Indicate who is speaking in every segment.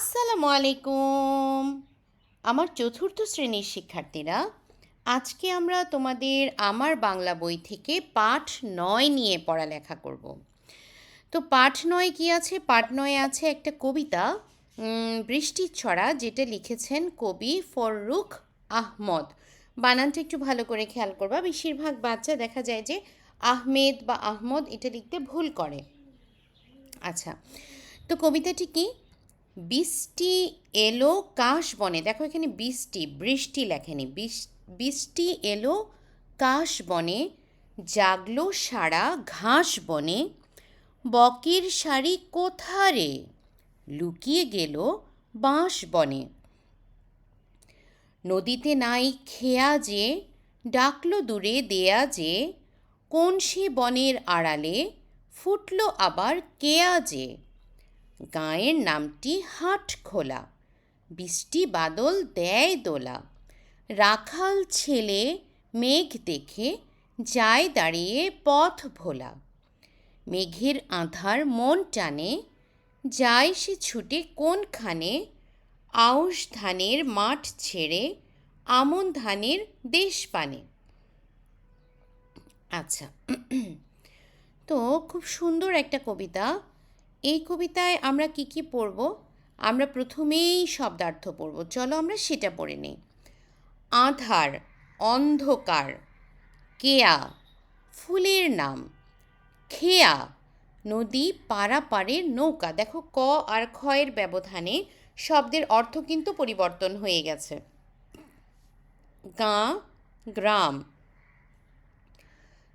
Speaker 1: আসসালামু আলাইকুম আমার চতুর্থ শ্রেণির শিক্ষার্থীরা, আজকে আমরা তোমাদের আমার বাংলা বই থেকে পাঠ নয় নিয়ে পড়ালেখা করব। তো পাঠ নয় কি আছে? পাঠ নয় আছে একটা কবিতা বৃষ্টির ছড়া, যেটা লিখেছেন কবি ফররুখ আহমদ। বানানটা একটু ভালো করে খেয়াল করবা। বেশিরভাগ বাচ্চা দেখা যায় যে আহমেদ বা আহমদ এটা লিখতে ভুল করে। আচ্ছা তো কবিতাটি কি? বৃষ্টি এলো কাশ বনে। দেখো এখানে বৃষ্টি বৃষ্টি লেখেনি। বৃষ্টি এলো কাশ বনে, জাগলো সারা ঘাস বনে। বকের শাড়ি কোথারে লুকিয়ে গেল বাঁশ বনে। নদীতে নাই খেয়া যে, ডাকলো দূরে দেয়া যে, কোন সে বনের আড়ালে ফুটলো আবার কেয়া যে। গাঁয়ের নামটি হাট খোলা বৃষ্টি বাদল দেয় দোলা। রাখাল ছেলে মেঘ দেখে যায় দাঁড়িয়ে পথ ভোলা। মেঘের আধার মন টানে, যায় সে ছুটে কোনখানে? আউশ ধানের মাঠ ছেড়ে আমন ধানের দেশ পানে। আচ্ছা তো খুব সুন্দর একটা কবিতা। এই কবিতায় আমরা কি কি পড়ব? আমরা প্রথমেই শব্দার্থ পড়ব। চলো আমরা সেটা পড়ে নিই। আধার, অন্ধকার, কেয়া, ফুলের নাম, খেয়া, নদী পারাপারের নৌকা। দেখো ক আর ক্ষয়ের ব্যবধানে শব্দের অর্থ কিন্তু পরিবর্তন হয়ে গেছে। গাঁ, গ্রাম,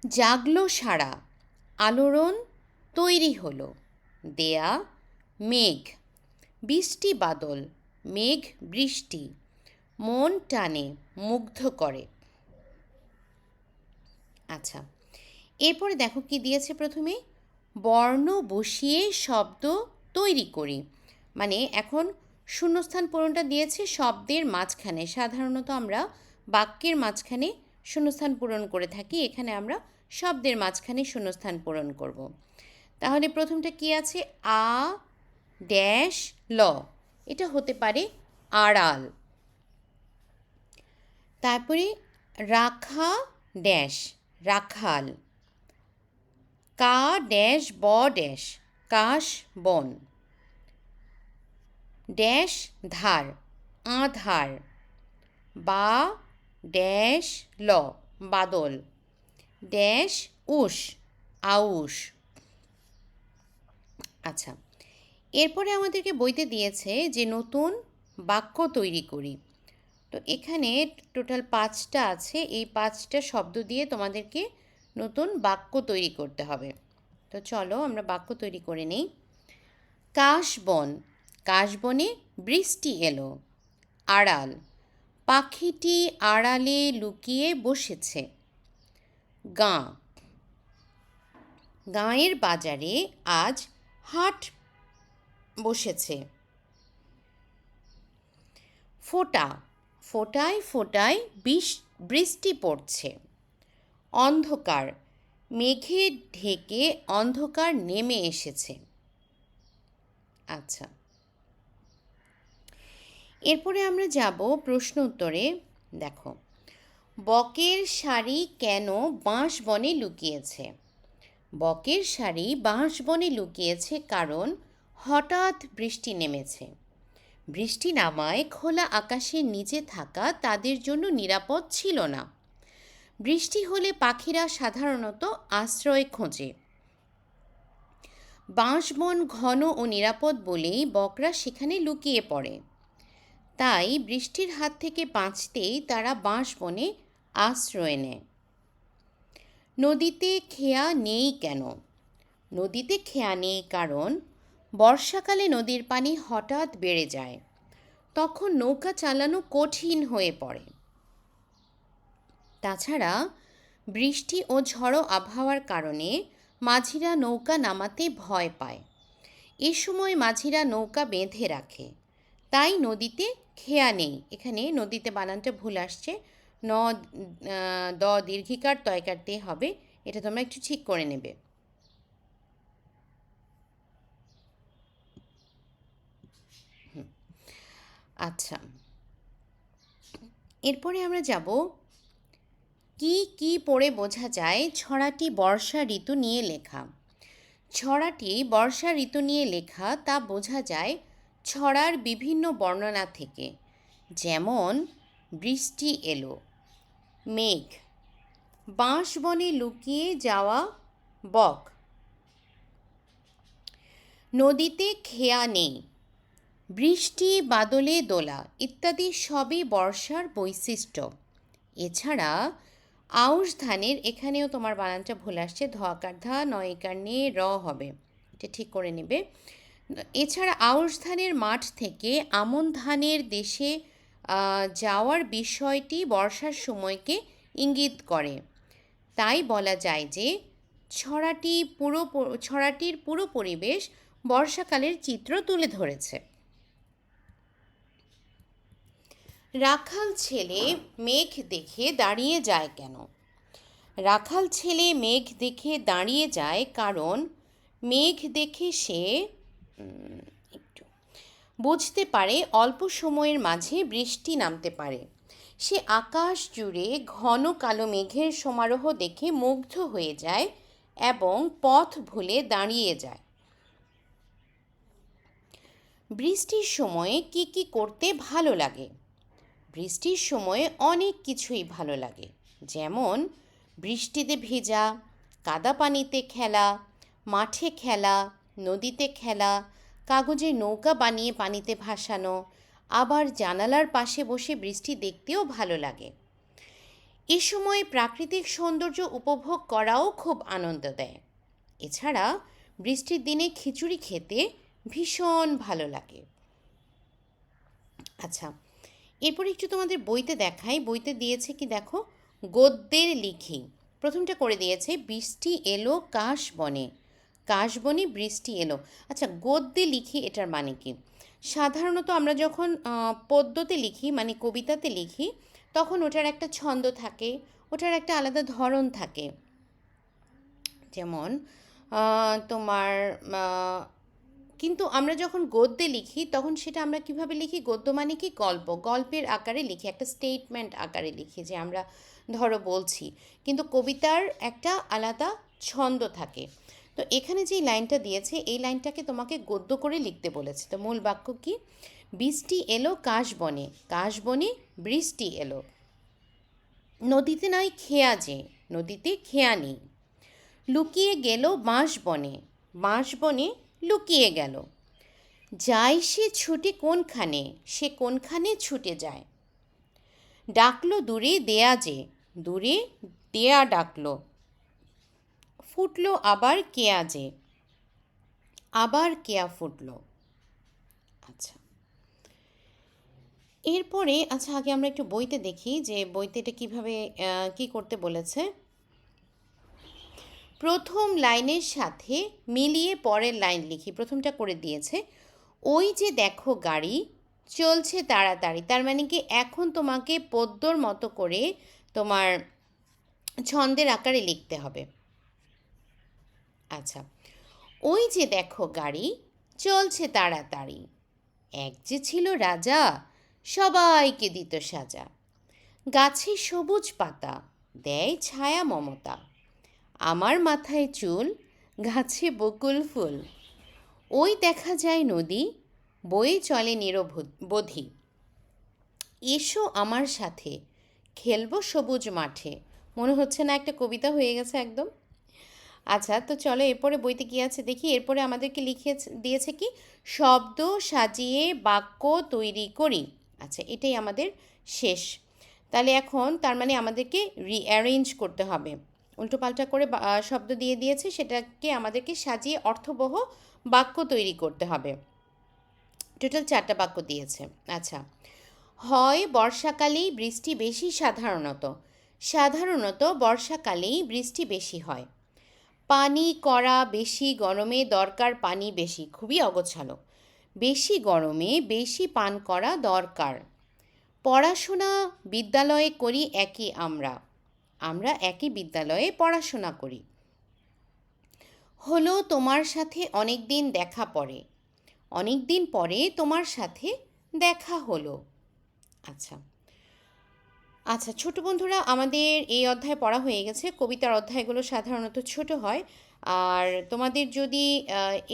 Speaker 1: জাগলো সারা, আলোড়ন তৈরি হলো। দেয়া মেঘ। বৃষ্টি বাদল, মেঘ বৃষ্টি, মন টানে, মুগ্ধ করে। আচ্ছা এরপরে দেখো কি দিয়েছে প্রথমে? বর্ণ বসিয়ে শব্দ তৈরি করি। মানে এখন শূন্যস্থান পূরণটা দিয়েছে শব্দের মাঝখানে। সাধারণত আমরা বাক্যের মাঝখানে শূন্যস্থান পূরণ করে থাকি, এখানে আমরা শব্দের মাঝখানে শূন্যস্থান পূরণ করব। তাহলে প্রথমটা কি আছে? আ ড্যাশ ল। এটা হতে পারে আড়াল। তারপরে রাখা ড্যাশ, রাখাল। কা ড্যাশ ব ড্যাশ, কাশ বন। ড্যাশ ধার, আধার। বা ড্যাশ ল, বাদল। ড্যাশ উষ আউশ আচ্ছা এরপরে আমাদেরকে বইতে দিয়েছে যে নতুন বাক্য তৈরি করি। তো এখানে টোটাল পাঁচটা আছে, এই পাঁচটা শব্দ দিয়ে তোমাদেরকে নতুন বাক্য তৈরি করতে হবে। তো চলো আমরা বাক্য তৈরি করে নিই। কাশবন, কাশবনে বৃষ্টি এলো। আড়াল, পাখিটি আড়ালে লুকিয়ে বসেছে। গাঁ, গাঁয়ের বাজারে আজ হাট বসেছে। ফোঁটা, ফোঁটায় ফোঁটায় বিষ, বৃষ্টি পড়ছে। অন্ধকার, মেঘে ঢেকে অন্ধকার নেমে এসেছে। আচ্ছা। এরপরে আমরা যাব প্রশ্ন উত্তরে। দেখো, বকের শাড়ি কেন বাঁশ বনে লুকিয়েছে? বকের শাড়ি বাঁশ বনে লুকিয়েছে কারণ হঠাৎ বৃষ্টি নেমেছে। বৃষ্টি নামায় খোলা আকাশের নিচে থাকা তাদের জন্য নিরাপদ ছিল না। বৃষ্টি হলে পাখিরা সাধারণত আশ্রয় খোঁজে। বাঁশবন ঘন ও নিরাপদ বলেই বকরা সেখানে লুকিয়ে পড়ে। তাই বৃষ্টির হাত থেকে বাঁচতেই তারা বাঁশবনে আশ্রয় নেয়। নদীতে খেয়া নেই কেন? নদীতে খেয়া নেই কারণ বর্ষাকালে নদীর পানি হঠাৎ বেড়ে যায়। তখন নৌকা চালানো কঠিন হয়ে পড়ে। তাছাড়া বৃষ্টি ও ঝড়ো আবহাওয়ার কারণে মাঝিরা নৌকা নামাতে ভয় পায়। এ সময় মাঝিরা নৌকা বেঁধে রাখে। তাই নদীতে খেয়া নেই। এখানে নদীতে বানানটা ভুল আসছে। ন দ দীর্ঘিকার তয়কার তে হবে, এটা তোমরা একটু ঠিক করে নেবে। আচ্ছা। এরপরে আমরা যাব, কি কি পড়ে বোঝা যায় ছড়াটি বর্ষা ঋতু নিয়ে লেখা। ছড়াটি বর্ষা ঋতু নিয়ে লেখা, তা বোঝা যায় ছড়ার বিভিন্ন বর্ণনা থেকে। যেমন, বৃষ্টি এলো। মেঘ। বাঁশ বনে লুকিয়ে যাওয়া বক। নদীতে খেয়া নেই। বৃষ্টি, বাদলে দোলা, ইত্যাদি সবই বর্ষার বৈশিষ্ট্য। এছাড়া আউশ ধানের, এখানেও তোমার বানানটা ভুল আসছে, ধোয়াকার ধা, নয়কার নিয়ে র হবে। এটা ঠিক করে নেবে। এছাড়া আউশ ধানের মাঠ থেকে আমন ধানের দেশে যাওয়ার বিষয়টি বর্ষার সময়কে ইঙ্গিত করে। তাই বলা যায় যে, ছড়াটি পুরো ছড়াটির পুরো পরিবেশ বর্ষাকালের চিত্র তুলে ধরেছে। রাখাল ছেলে মেঘ দেখে দাঁড়িয়ে যায় কেন? রাখাল ছেলে মেঘ দেখে দাঁড়িয়ে যায় কারণ মেঘ দেখে সে বুঝতে পারে অল্প সময়ের মাঝে বৃষ্টি নামতে পারে। সে আকাশ জুড়ে ঘন কালো মেঘের সমারোহ দেখে মুগ্ধ হয়ে যায় এবং পথ ভুলে দাঁড়িয়ে যায়। বৃষ্টির সময়ে কি কি করতে ভালো লাগে? বৃষ্টির সময়ে অনেক কিছুই ভালো লাগে। যেমন, বৃষ্টিতে ভেজা, কাদা পানিতে খেলা, মাঠে খেলা, নদীতে খেলা কাগজের নৌকা বানিয়ে পানিতে ভাসানো, আবার জানালার পাশে বসে বৃষ্টি দেখতেও ভালো লাগে। এ সময় প্রাকৃতিক সৌন্দর্য উপভোগ করাও খুব আনন্দ দেয়। এছাড়া বৃষ্টির দিনে খিচুড়ি খেতে ভীষণ ভালো লাগে। আচ্ছা এরপর একটু তোমাদের বইতে দেখাই। বইতে দিয়েছে কি দেখো? গদ্যের লিখি। প্রথমটা করে দিয়েছে, বৃষ্টি এলো কাশ বনে। কাশ বনে বৃষ্টি এলো। আচ্ছা গদ্যে লিখি এটার মানে কি? সাধারণত আমরা যখন পদ্যতে লিখি মানে কবিতাতে লিখি, তখন ওটার একটা ছন্দ থাকে, ওটার একটা আলাদা ধরন থাকে। যেমন তোমার কিন্তু আমরা যখন গদ্যে লিখি, তখন সেটা আমরা কীভাবে লিখি? গদ্য মানে কি? গল্প। গল্পের আকারে লিখি, একটা স্টেটমেন্ট আকারে লিখি, যে আমরা ধরো বলছি। কিন্তু কবিতার একটা আলাদা ছন্দ থাকে। তো এখানে যেই লাইনটা দিয়েছে, এই লাইনটাকে তোমাকে গদ্য করে লিখতে বলেছে। তো মূল বাক্য কি? বৃষ্টি এলো, কাশ বনে কাশ বনে বৃষ্টি এলো। নদীতে নয় খেয়া যে, নদীতে খেয়া নেই। লুকিয়ে গেল বাঁশ বনে বাঁশ বনে লুকিয়ে গেল। যায় সে ছুটে কোনখানে, সে কোনখানে ছুটে যায়। ডাকলো দূরে দেয়া যে, দূরে দেয়া ডাকলো। ফুটলো, আবার কেয়া যে। আবার কেয়া ফুটলো। আচ্ছা। এরপরে আচ্ছা আগে আমরা একটু বইতে দেখি যে বইতে এটা কীভাবে কী করতে বলেছে। প্রথম লাইনের সাথে মিলিয়ে পরের লাইন লিখি। প্রথমটা করে দিয়েছে, ওই যে দেখো গাড়ি, চলছে তাড়াতাড়ি। তার মানে কি, এখন তোমাকে পদ্যর মতো করে তোমার ছন্দের আকারে লিখতে হবে। আচ্ছা ওই যে দেখো গাড়ি, চলছে তাড়াতাড়ি। এক যে ছিল রাজা, সবাইকে দিত সাজা। গাছে সবুজ পাতা, দেয় ছায়া মমতা। আমার মাথায় চুল, গাছে বকুল ফুল। ওই দেখা যায় নদী, বয়ে চলে নিরবধি এসো আমার সাথে, খেলব সবুজ মাঠে। মনে হচ্ছে না একটা কবিতা হয়ে গেছে একদম। আচ্ছা তো চলো এরপরে বইতে কী আছে দেখি? এরপরে আমাদেরকে লিখে দিয়েছে কি? শব্দ সাজিয়ে বাক্য তৈরি করি। আচ্ছা এটাই আমাদের শেষ। তাহলে এখন তার মানে আমাদেরকে রিঅ্যারেঞ্জ করতে হবে। উল্টোপাল্টা করে বা- শব্দ দিয়ে দিয়েছে, সেটাকে আমাদেরকে সাজিয়ে অর্থবহ বাক্য তৈরি করতে হবে। টোটাল চারটা বাক্য দিয়েছে। আচ্ছা হয় বর্ষাকালেই বৃষ্টি বেশি সাধারণত। সাধারণত বর্ষাকালেই বৃষ্টি বেশি হয়। পানি করা বেশি, গরমে দরকার পানি বেশি, খুবই অগোছালো। বেশি গরমে বেশি পান করা দরকার। পড়াশোনা বিদ্যালয়ে করি একই আমরা। আমরা একই বিদ্যালয়ে পড়াশোনা করি। হলো তোমার সাথে অনেক দিন দেখা পড়ে অনেক দিন পরে তোমার সাথে দেখা হলো। আচ্ছা। আচ্ছা ছোট বন্ধুরা, আমাদের এই অধ্যায় পড়া হয়ে গেছে। কবিতার অধ্যায়গুলো সাধারণত ছোট হয়। আর তোমাদের যদি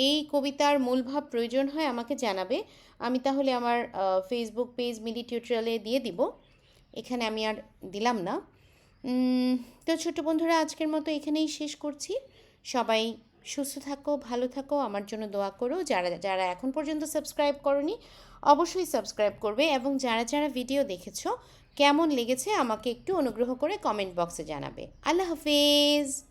Speaker 1: এই কবিতার মূলভাব প্রয়োজন হয়, আমাকে জানাবে। আমি তাহলে আমার ফেসবুক পেজ মিডি টিউটোরিয়ালে দিয়ে দিব। এখানে আমি আর দিলাম না। তো ছোট বন্ধুরা, আজকের মতো এখানেই শেষ করছি। সবাই সুস্থ থাকো, ভালো থাকো, আমার জন্য দোয়া করো। যারা যারা এখন পর্যন্ত সাবস্ক্রাইব করনি, অবশ্যই সাবস্ক্রাইব করবে। এবং যারা যারা ভিডিও দেখেছ কেমন লেগেছে আমাকে একটু অনুগ্রহ করে কমেন্ট বক্সে জানাবে। আল্লাহ হাফিজ।